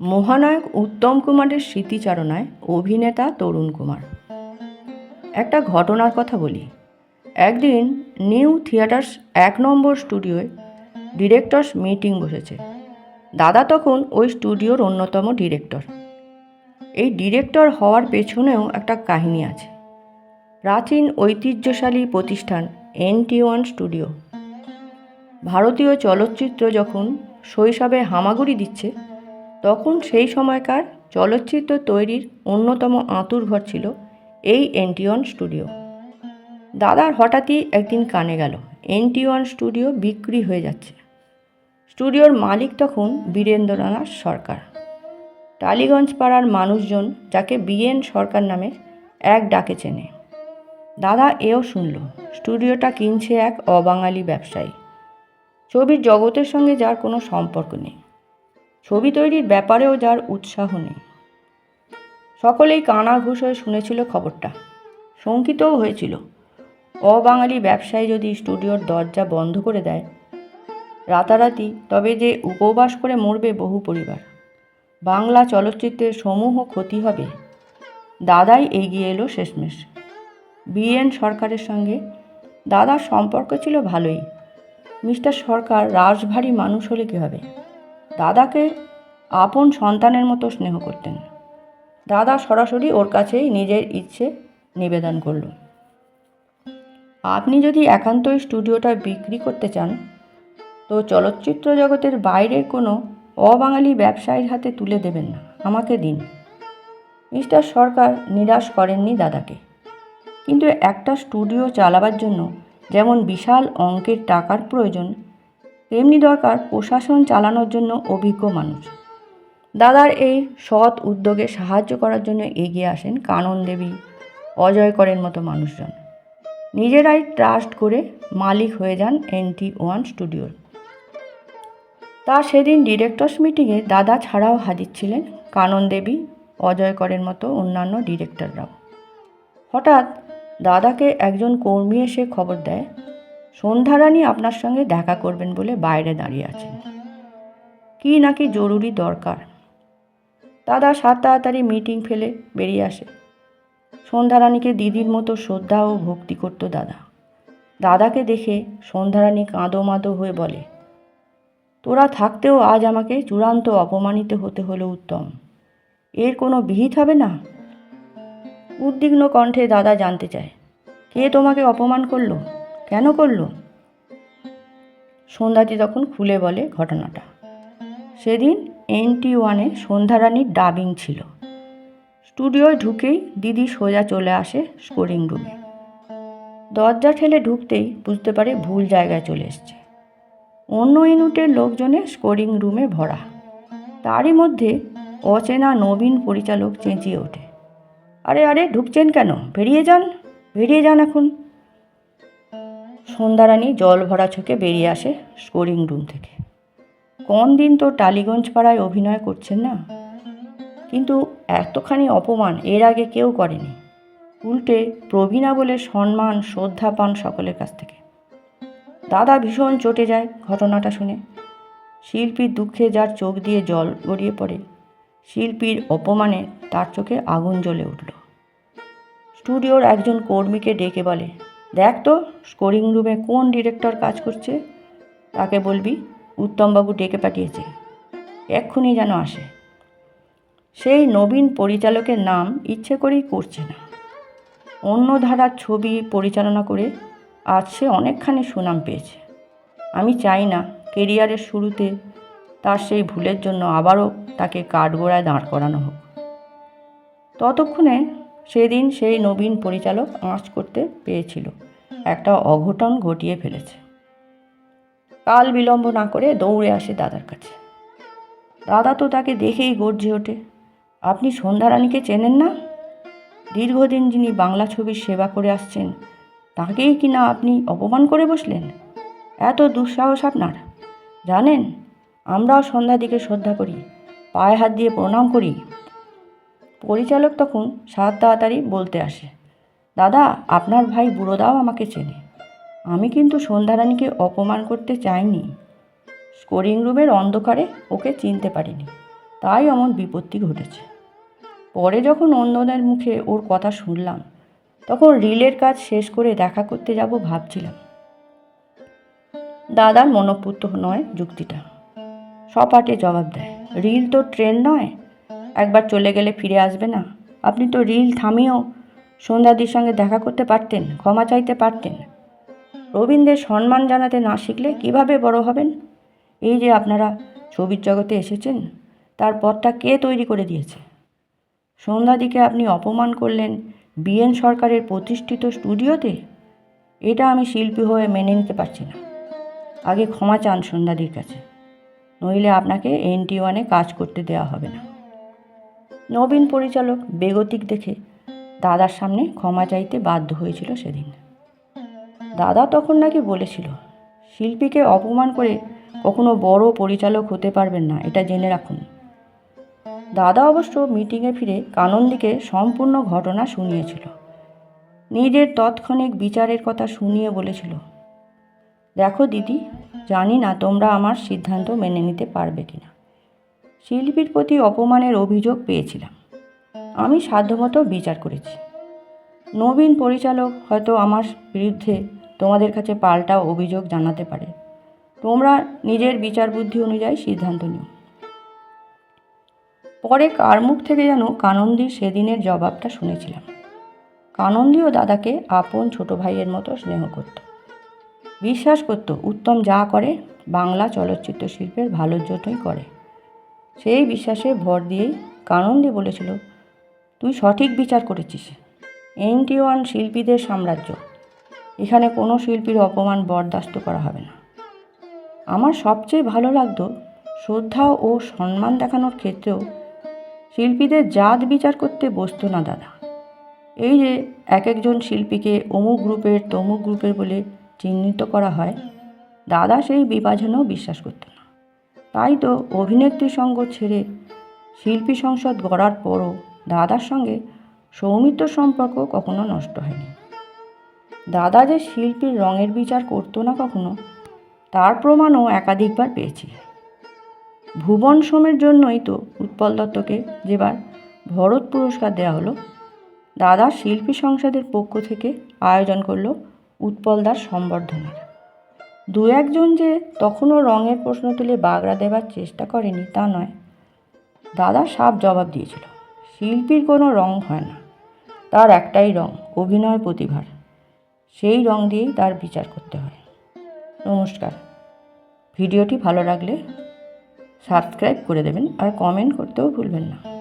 মহানায়ক উত্তম কুমারের স্মৃতিচারণায় অভিনেতা তরুণ কুমার। একটা ঘটনার কথা বলি। একদিন নিউ থিয়েটার্স এক নম্বর স্টুডিওয় ডিরেক্টরস মিটিং বসেছে। দাদা তখন ওই স্টুডিওর অন্যতম ডিরেক্টর। এই ডিরেক্টর হওয়ার পেছনেও একটা কাহিনী আছে। প্রাচীন ঐতিহ্যশালী প্রতিষ্ঠান এনটি ওয়ান স্টুডিও। ভারতীয় চলচ্চিত্র যখন শৈশবে হামাগুড়ি দিচ্ছে তখন সেই সময়কার চলচ্চিত্র তৈরির অন্যতম আঁতুরঘর ছিল এই এনটিওয়ান স্টুডিও। দাদার হঠাৎই একদিন কানে গেল, এনটিওয়ান স্টুডিও বিক্রি হয়ে যাচ্ছে। স্টুডিওর মালিক তখন বীরেন্দ্রনাথ সরকার। টালিগঞ্জ পাড়ার মানুষজন যাকে বিএন সরকার নামে এক ডাকে চেনে। দাদা এও শুনল, স্টুডিওটা কিনছে এক অবাঙালি ব্যবসায়ী। ছবির জগতের সঙ্গে যার কোনো সম্পর্ক নেই। ছবি তৈরির ব্যাপারেও যার উৎসাহ নেই। সকলেই কানা ঘুষ হয়ে শুনেছিল খবরটা। শঙ্কিতও হয়েছিল। অবাঙালি ব্যবসায়ী যদি স্টুডিওর দরজা বন্ধ করে দেয়, রাতারাতি তবে যে উপবাস করে মরবে বহু পরিবার। বাংলা চলচ্চিত্রের সমূহ ক্ষতি হবে। দাদাই এগিয়ে এলো শেষমেশ। বিএন সরকারের সঙ্গে দাদার সম্পর্ক ছিল ভালোই। মিস্টার সরকার রাশভারী মানুষ হলে কী হবে? দাদাকে আপন সন্তানের মতো স্নেহ করতেন। দাদা সরাসরি ওর কাছেই নিজের ইচ্ছে নিবেদন করল। আপনি যদি একান্তই স্টুডিওটা বিক্রি করতে চান, তো চলচ্চিত্র জগতের বাইরের কোনো অবাঙালি ব্যবসায়ীর হাতে তুলে দেবেন না। আমাকে দিন। মিস্টার সরকার নিরাশ করেননি দাদাকে। কিন্তু একটা স্টুডিও চালাবার জন্য যেমন বিশাল অঙ্কের টাকার প্রয়োজন তেমনি দরকার প্রশাসন চালানোর জন্য অভিজ্ঞ মানুষ। দাদার এই সৎ উদ্যোগে সাহায্য করার জন্য এগিয়ে আসেন কানন দেবী, অজয় করের মতো মানুষজন। নিজেরাই ট্রাস্ট করে মালিক হয়ে যান এনটি ওয়ান স্টুডিওর। তা সেদিন ডিরেক্টর্স মিটিংয়ে দাদা ছাড়াও হাজির ছিলেন কানন দেবী, অজয় করের মতো অন্যান্য ডিরেক্টররাও। হঠাৎ দাদাকে একজন কর্মী এসে খবর দেয় সন্ধ্যারানী আপনার সঙ্গে দেখা করবেন বলে বাইরে দাঁড়িয়ে আছেন। কী নাকি জরুরি দরকার? দাদা সাত তাড়াতাড়ি মিটিং ফেলে বেরিয়ে আসে। সন্ধ্যারানীকে দিদির মতো শ্রদ্ধা ও ভক্তি করত দাদা। দাদাকে দেখে সন্ধ্যারানী কাঁদো মাদো হয়ে বলে, তোরা থাকতেও আজ আমাকে চূড়ান্ত অপমানিত হতে হলো উত্তম। এর কোনো বিহিত হবে না? উদ্বিগ্ন কণ্ঠে দাদা জানতে চায়, কে তোমাকে অপমান করল? কেন করল? সন্ধ্যাটি তখন খুলে বলে ঘটনাটা। সেদিন এনটি ওয়ানে সন্ধ্যারানীর ডাবিং ছিল। স্টুডিওয় ঢুকেই দিদি সোজা চলে আসে স্কোরিং রুমে। দরজা ঠেলে ঢুকতেই বুঝতে পারে ভুল জায়গায় চলে এসছে। অন্য ইউনিটের লোকজনে স্কোরিং রুমে ভরা। তারই মধ্যে অচেনা নবীন পরিচালক চেঁচিয়ে ওঠে। আরে আরে, ঢুকছেন কেন? বেরিয়ে যান বেরিয়ে যান এখন। সন্ধ্যারানী জল ভরা চোখে বেরিয়ে আসে স্কোরিং রুম থেকে। কোন দিন তো টালিগঞ্জ পাড়ায় অভিনয় করছেন না? কিন্তু এতখানি অপমান এর আগে কেউ করেনি। উল্টে প্রবীণা বলে সম্মান, শ্রদ্ধা পান সকলের কাছ থেকে। দাদা ভীষণ চটে যায় ঘটনাটা শুনে। শিল্পীর দুঃখে যার চোখ দিয়ে জল গড়িয়ে পড়ে, শিল্পীর অপমানে তার চোখে আগুন জ্বলে উঠল। স্টুডিওর একজন কর্মীকে ডেকে বলে দেখ তো স্কোরিং রুমে কোন ডিরেক্টর কাজ করছে? তাকে বলবি, উত্তমবাবু ডেকে পাঠিয়েছে। এক্ষুনি যেন আসে। সেই নবীন পরিচালকের নাম ইচ্ছে করেই করছে না। অন্য ধারার ছবি পরিচালনা করে আজ সে অনেকখানি সুনাম পেয়েছে। আমি চাই না কেরিয়ারের শুরুতে তার সেই ভুলের জন্য আবারও তাকে কাঠগোড়ায় দাঁড় করানো হোক। ততক্ষণে সেদিন সেই নবীন পরিচালক আঁচ করতে পেয়েছিল একটা অঘটন ঘটিয়ে ফেলেছে। কাল বিলম্ব না করে দৌড়ে আসে দাদার কাছে। দাদা তো তাকে দেখেই গর্জে ওঠে। আপনি সন্ধ্যারানীকে চেনেন না? দীর্ঘদিন যিনি বাংলা ছবির সেবা করে আসছেন, তাকেই কি না আপনি অপমান করে বসলেন? এত দুঃসাহস আপনার। জানেন, আমরাও সন্ধ্যার দিকে শ্রদ্ধা করি, পায়ে হাত দিয়ে প্রণাম করি পরিচালক তখন সাত তাড়াতাড়ি বলতে আসে, দাদা, আপনার ভাই বুড়োদাও আমাকে চেনে। আমি কিন্তু সন্ধ্যারানীকে অপমান করতে চাইনি। স্কোরিং রুমের অন্ধকারে ওকে চিনতে পারিনি। তাই অমন বিপত্তি ঘটেছে। পরে যখন অন্যদের মুখে ওর কথা শুনলাম, তখন রিলের কাজ শেষ করে দেখা করতে যাব ভাবছিলাম। দাদার মনোপুত্র নয় যুক্তিটা। সপাটে জবাব দেয়, রিল তো ট্রেন নয়। একবার চলে গেলে ফিরে আসবে না? আপনি তো রিল থামিয়েও সন্ধ্যাদির সঙ্গে দেখা করতে পারতেন, ক্ষমা চাইতে পারতেন। রবীন্দ্রের সম্মান জানাতে না শিখলে কীভাবে বড় হবেন? এই যে আপনারা ছবির জগতে এসেছেন, তার পথটা কে তৈরি করে দিয়েছে? সন্ধ্যাদিকে আপনি অপমান করলেন বিএন সরকারের প্রতিষ্ঠিত স্টুডিওতে? এটা আমি শিল্পী হয়ে মেনে নিতে পারছি না। আগে ক্ষমা চান সন্ধ্যাদির কাছে, নইলে আপনাকে এনটি ওয়ানে কাজ করতে দেওয়া হবে না। নবীন পরিচালক বেগতিক দেখে দাদার সামনে ক্ষমা চাইতে বাধ্য হয়েছিল সেদিন। দাদা তখন নাকি বলেছিল, শিল্পীকে অপমান করে কখনো বড় পরিচালক হতে পারবেন না, এটা জেনে রাখুন। দাদা অবশ্য মিটিংয়ে ফিরে কানন্দিকে সম্পূর্ণ ঘটনা শুনিয়েছিল। নিজের তৎক্ষণিক বিচারের কথা শুনিয়ে বলেছিল, দেখো দিদি, জানি না তোমরা আমার সিদ্ধান্ত মেনে নিতে পারবে কিনা। শিল্পীর প্রতি অপমানের অভিযোগ পেয়েছিলাম। আমি সাধ্যমতো বিচার করেছি। নবীন পরিচালক হয়তো আমার বিরুদ্ধে তোমাদের কাছে পাল্টা অভিযোগ জানাতে পারে। তোমরা নিজের বিচার বুদ্ধি অনুযায়ী সিদ্ধান্ত নিও। পরে কার মুখ থেকে যেন কানন্দির সেদিনের জবাবটা শুনেছিলাম। কানন্দিও দাদাকে আপন ছোট ভাইয়ের মতো স্নেহ করত। বিশ্বাস করত, উত্তম যা করে, বাংলা চলচ্চিত্র শিল্পের ভালোর জন্যই করে। সেই বিশ্বাসে ভর দিয়েই কানন্দি বলেছিল, তুই সঠিক বিচার করেছিস। এনটি ওয়ান শিল্পীদের সাম্রাজ্য। এখানে কোনো শিল্পীর অপমান বরদাস্ত করা হবে না। আমার সবচেয়ে ভালো লাগতো শ্রদ্ধা ও সম্মান দেখানোর ক্ষেত্রেও শিল্পীদের জাত বিচার করতে বসতো না দাদা। এই যে এক একজন শিল্পীকে অমুক গ্রুপের তমুক গ্রুপের বলে চিহ্নিত করা হয়, দাদা সেই বিভাজনেও বিশ্বাস করতো না। তাই তো অভিনেত্রী সঙ্গ ছেড়ে শিল্পী সংসদ গড়ার পরও দাদার সঙ্গে সৌমিত্র সম্পর্ক কখনো নষ্ট হয়নি। দাদা যে শিল্পীর রঙের বিচার করতো না কখনো, তার প্রমাণও একাধিকবার পেয়েছি। ভুবন সোমের জন্যই তো উৎপল দত্তকে যেবার ভরত পুরস্কার দেওয়া হলো, দাদা শিল্পী সংসদের পক্ষ থেকে আয়োজন করল উৎপলদার সম্বর্ধনার। দু একজন যে তখনও রঙের প্রশ্ন তুলে বাগড়া দেবার চেষ্টা করেনি তা নয়। দাদা সাপ জবাব দিয়েছিল, শিল্পীর কোনো রং হয় না। তার একটাই রং অভিনয় প্রতিভার। সেই রং দিয়েই তার বিচার করতে হয়। নমস্কার। ভিডিওটি ভালো লাগলে সাবস্ক্রাইব করে দেবেন আর কমেন্ট করতেও ভুলবেন না।